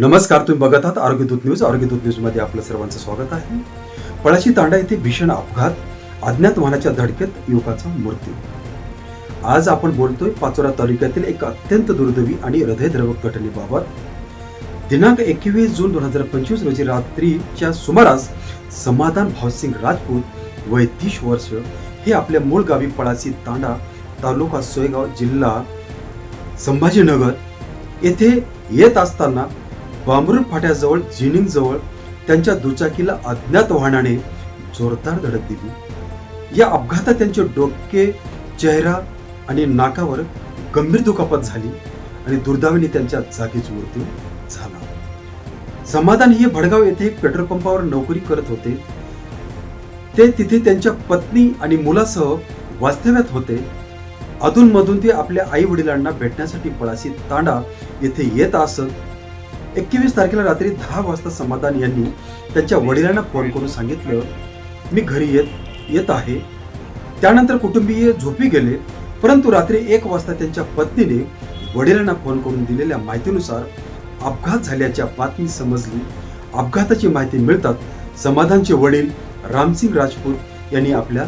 नमस्कार तुम्ही बघत आहात आरोग्यदूत न्यूज. आरोग्य न्यूजमध्ये आपलं सर्वांचं स्वागत आहे. पळाशी तांडा येथे भीषण अपघात अज्ञात वाहनाच्या धडकेत युवकाचा मृत्यू. आज आपण बोलतोय पाचोरा तालुक्यातील एक अत्यंत दुर्दैवी आणि हृदयद्रवक घटनेबाबत. दिनांक एकवीस जून दोन हजार पंचवीस रोजी रात्रीच्या सुमारास समाधान भावसिंग राजपूत वय तीस वर्ष हे आपल्या मूळ गावी पळासी तांडा तालुका सोयगाव जिल्हा संभाजीनगर येथे येत असताना बांबरूर फाट्याजवळ जिनिंगजवळ त्यांच्या दुचाकीला अज्ञात वाहनाने जोरदार धडक दिली. या अपघातात त्यांचे डोके चेहरा आणि नाकावर गंभीर दुखापत झाली आणि दुर्दैवाने त्यांच्या जागीच मृत्यू झाला. समाधान हे भडगाव येथे पेट्रोल पंपावर नोकरी करत होते. ते तिथे त्यांच्या पत्नी आणि मुलासह वास्तव्यात होते. अधूनमधून ते आपल्या आई वडिलांना भेटण्यासाठी पळासी तांडा येथे येत असत. एकवीस तारखेला रात्री दहा वाजता समाधान यांनी त्यांच्या वडिलांना फोन करून सांगितलं मी घरी येत येत आहे. त्यानंतर कुटुंबीय झोपी गेले परंतु रात्री एक वाजता त्यांच्या पत्नीने वडिलांना फोन करून दिलेल्या माहितीनुसार अपघात झाल्याच्या बातमी समजली. अपघाताची माहिती मिळतात समाधानचे वडील रामसिंग राजपूत यांनी आपल्या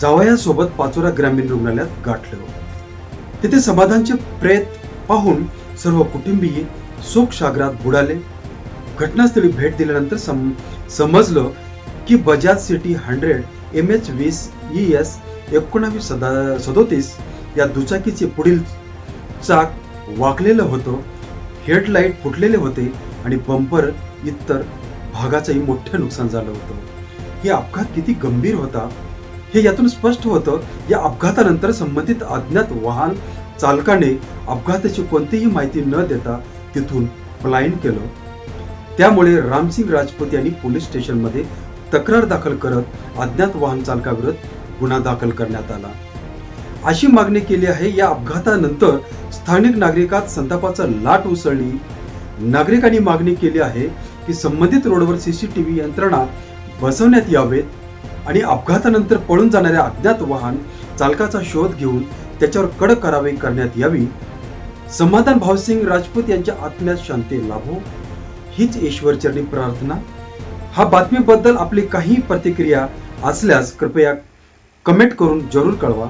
जावयासोबत पाचोरा ग्रामीण रुग्णालयात गाठलं. तिथे समाधानचे प्रेत पाहून सर्व कुटुंबीय सुखसागरात सागरात बुडाले. घटनास्थळी भेट दिल्यानंतर सम समजलं की Bajaj CT hundred M H वीस ई एस एकोणावीस सदा सदोतीस या दुचाकीचे पुढील चाक वाकलेलं होतं. हेडलाईट फुटलेले होते आणि बंपर इतर भागाचंही मोठं नुकसान झालं होतं. हे अपघात किती गंभीर होता? हे यातून स्पष्ट होतं या अपघातानंतर संबंधित अज्ञात वाहन चालकाने अपघाताची कोणतीही माहिती न देता तिथून पलायन केलं. त्यामुळे रामसिंग राजपूत यांनी पोलीस स्टेशनमध्ये तक्रार दाखल करत अज्ञात वाहन चालकाविरुद्ध गुन्हा दाखल करण्यात आला. अशी मागणी केली आहे या अपघातानंतर स्थानिक नागरिकात संतापाचा लाट उसळली. नागरिकांनी मागणी केली आहे की संबंधित रोडवर सीसीटीव्ही यंत्रणा बसवण्यात यावेत आणि अपघातानंतर पळून जाणाऱ्या अज्ञात वाहन चालकाचा शोध घेऊन त्याच्यावर कडक कारवाई करण्यात यावी समाधान भावसिंग राजपूत यांच्या आत्म्यात शांती लाभो. हीच ईश्वरचरणी प्रार्थना. हा बातमीबद्दल आपली काही प्रतिक्रिया असल्यास कृपया कमेंट करून जरूर कळवा.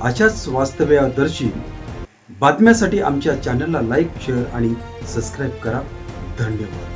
अशाच वास्तव्यादर्शी बातम्यासाठी आमच्या चॅनलला लाईक शेअर आणि सबस्क्राईब करा. धन्यवाद.